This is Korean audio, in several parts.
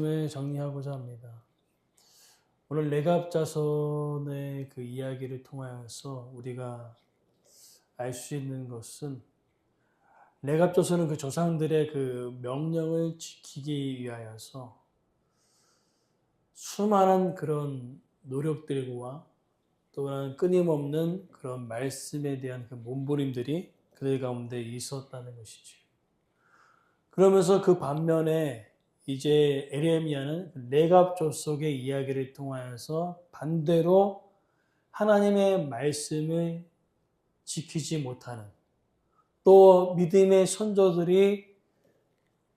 말씀을 정리하고자 합니다. 오늘 레갑자손의 그 이야기를 통하여서 우리가 알 수 있는 것은 레갑자손은 그 조상들의 그 명령을 지키기 위하여서 수많은 그런 노력들과 또한 끊임없는 그런 말씀에 대한 그 몸부림들이 그들 가운데 있었다는 것이죠. 그러면서 그 반면에 이제 에레미야는 레갑 족속의 이야기를 통하여서 반대로 하나님의 말씀을 지키지 못하는 또 믿음의 선조들이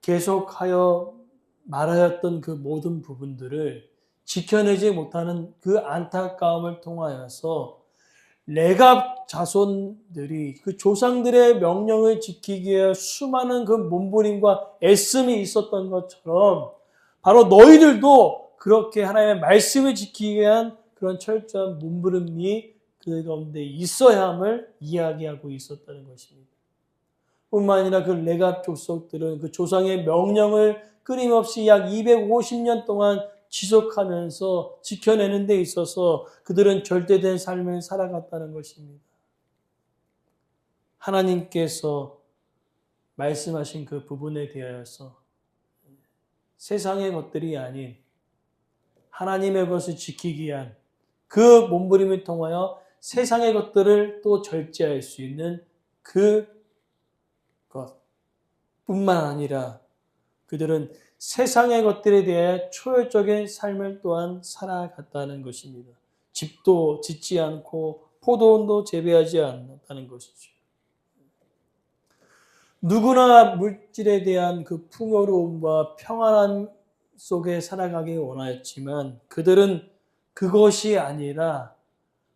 계속하여 말하였던 그 모든 부분들을 지켜내지 못하는 그 안타까움을 통하여서 레갑 자손들이 그 조상들의 명령을 지키기 위해 수많은 그 몸부림과 애씀이 있었던 것처럼 바로 너희들도 그렇게 하나님의 말씀을 지키기 위한 그런 철저한 몸부림이 그 가운데 있어야 함을 이야기하고 있었다는 것입니다. 뿐만 아니라 그 레갑 족속들은 그 조상의 명령을 끊임없이 약 250년 동안 지속하면서 지켜내는 데 있어서 그들은 절대된 삶을 살아갔다는 것입니다. 하나님께서 말씀하신 그 부분에 대하여서 세상의 것들이 아닌 하나님의 것을 지키기 위한 그 몸부림을 통하여 세상의 것들을 또 절제할 수 있는 그 것 뿐만 아니라 그들은 세상의 것들에 대해 초월적인 삶을 또한 살아갔다는 것입니다. 집도 짓지 않고 포도원도 재배하지 않았다는 것이죠. 누구나 물질에 대한 그 풍요로움과 평안함 속에 살아가기 원하였지만 그들은 그것이 아니라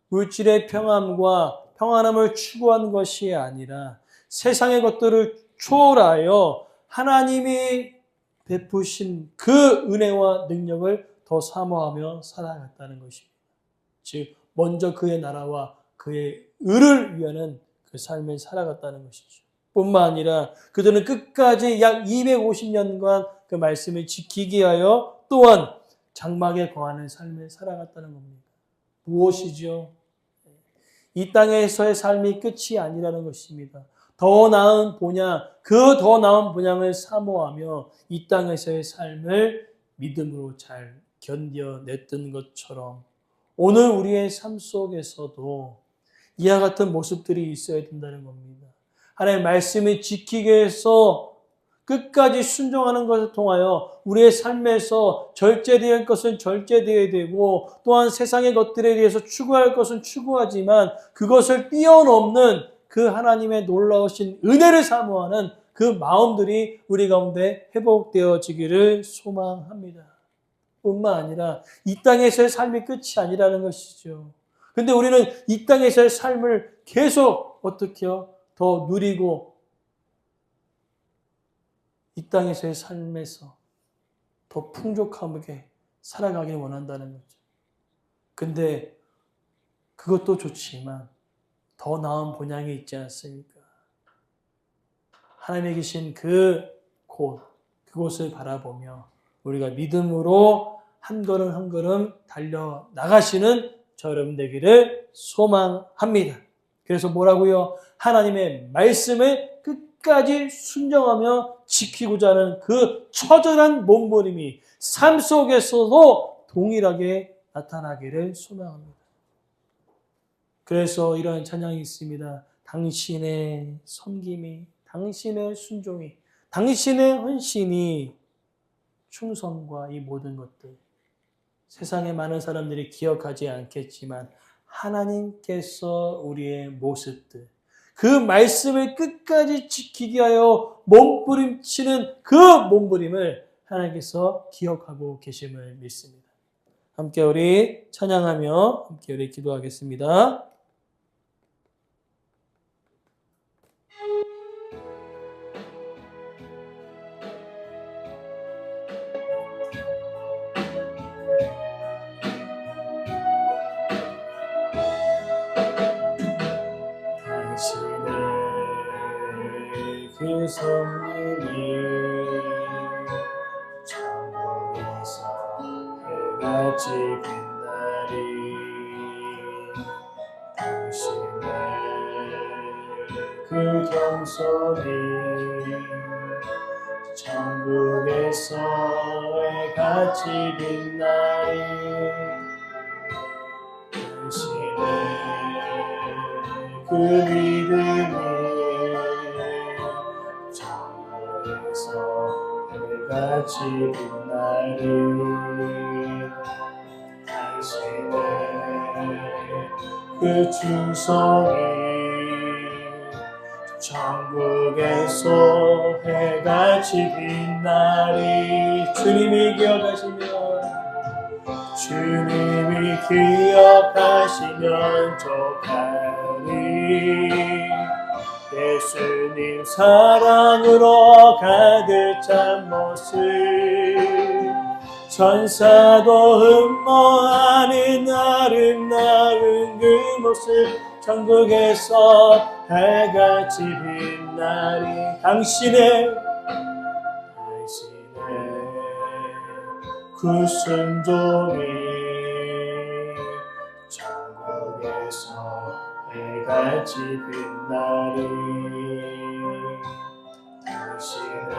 물질의 평안과 평안함을 추구한 것이 아니라 세상의 것들을 초월하여 하나님이 베푸신 그 은혜와 능력을 더 사모하며 살아갔다는 것입니다. 즉, 먼저 그의 나라와 그의 의를 위하는 그 삶을 살아갔다는 것이죠. 뿐만 아니라 그들은 끝까지 약 250년간 그 말씀을 지키기 위하여 또한 장막에 거하는 삶을 살아갔다는 겁니다. 무엇이죠? 이 땅에서의 삶이 끝이 아니라는 것입니다. 더 나은 본향, 그 더 나은 본향을 사모하며 이 땅에서의 삶을 믿음으로 잘 견뎌냈던 것처럼 오늘 우리의 삶 속에서도 이와 같은 모습들이 있어야 된다는 겁니다. 하나님의 말씀을 지키기 위해서 끝까지 순종하는 것을 통하여 우리의 삶에서 할 것은 절제되어야 되고 또한 세상의 것들에 대해서 추구할 것은 추구하지만 그것을 뛰어넘는 그 하나님의 놀라우신 은혜를 사모하는 그 마음들이 우리 가운데 회복되어지기를 소망합니다. 뿐만 아니라 이 땅에서의 삶이 끝이 아니라는 것이죠. 근데 우리는 이 땅에서의 삶을 계속 어떻게요? 더 누리고 이 땅에서의 삶에서 더 풍족하게 살아가길 원한다는 거죠. 근데 그것도 좋지만 더 나은 본향이 있지 않습니까? 하나님에 계신 그 곳, 그곳을 바라보며 우리가 믿음으로 한 걸음 한 걸음 달려 나가시는 저 여러분 되기를 소망합니다. 그래서 뭐라고요? 하나님의 말씀을 끝까지 순정하며 지키고자 하는 그 처절한 몸부림이 삶 속에서도 동일하게 나타나기를 소망합니다. 그래서 이러한 찬양이 있습니다. 당신의 섬김이, 당신의 순종이, 당신의 헌신이 충성과 이 모든 것들. 세상의 많은 사람들이 기억하지 않겠지만 하나님께서 우리의 모습들, 그 말씀을 끝까지 지키기 하여 몸부림치는 그 몸부림을 하나님께서 기억하고 계심을 믿습니다. 함께 우리 찬양하며 함께 우리 기도하겠습니다. 성님이 천국의 같이 빛나리 당신의 그 경선이 천국에서 같이 빛나리 당신의 그 믿음이 같이 빛나리. 당신의 그 충성이 천국에서 해같이 빛나리. 주님이 기억하시면 주님이 기억하시면 좋하리 예수님 사랑으로 가득 찬 모습. 천사도 흠모하는 아름다운 그 모습. 천국에서 해같이 빛나리 당신의 당신의 그 순종이 같이 빛나리 당신의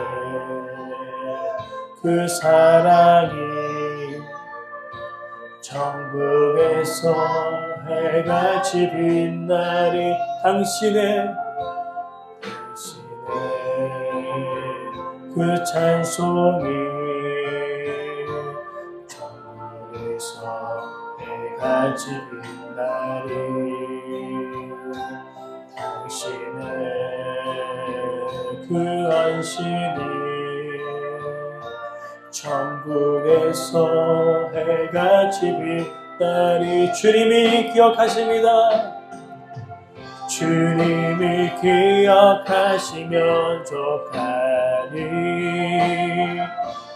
그 사랑이 천국에서 해같이 빛나리 당신의 당신의 그 찬송이 천국에서 해같이 빛나리 신이 천국에서 해같이 빛나리 주님이 기억하십니다. 주님이 기억하시면 좋하니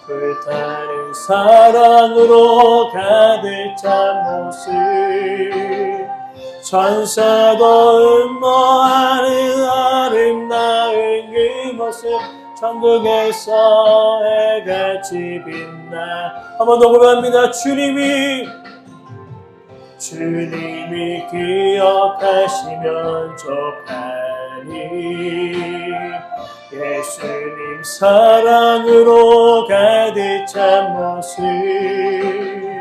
불타는 사랑으로 가득 찬 모습 천사도 음모하는 아름다운 그 모습 천국에서 해같이 빛나 한번 더 고백합니다. 주님이 주님이 기억하시면 좋하니 예수님 사랑으로 가득 찬 모습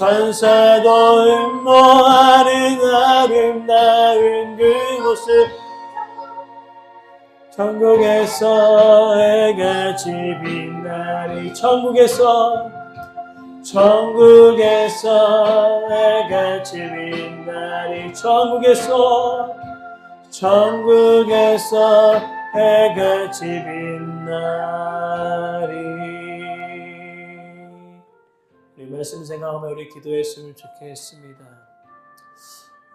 천사도 음모하는 아름다운 그 모습 천국에서 해같이 빛나리 천국에서 천국에서 해같이 빛나리 천국에서 천국에서 해같이 빛나리 말씀 생각하며 우리 기도했으면 좋겠습니다.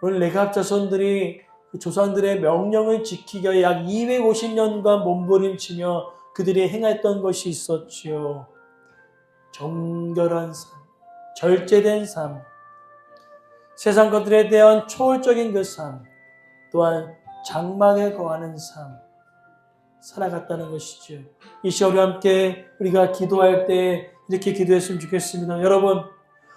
오늘 레갑 자손들이 그 조상들의 명령을 지키기 약 250년간 몸부림치며 그들이 행했던 것이 있었지요. 정결한 삶, 절제된 삶, 세상 것들에 대한 초월적인 그 삶, 또한 장막에 거하는 삶, 살아갔다는 것이죠. 이 시간에 함께 우리가 기도할 때 이렇게 기도했으면 좋겠습니다. 여러분,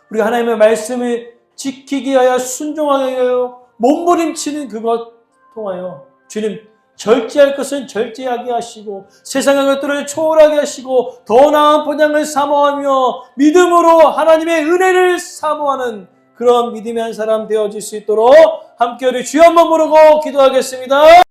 우리가 하나님의 말씀을 지키기 위하여 순종하기 위하여 몸부림치는 그것 통하여 주님 절제할 것은 절제하게 하시고 세상의 것들을 초월하게 하시고 더 나은 본향을 사모하며 믿음으로 하나님의 은혜를 사모하는 그런 믿음의 한 사람 되어질 수 있도록 함께 우리 주여 한번 부르고 기도하겠습니다.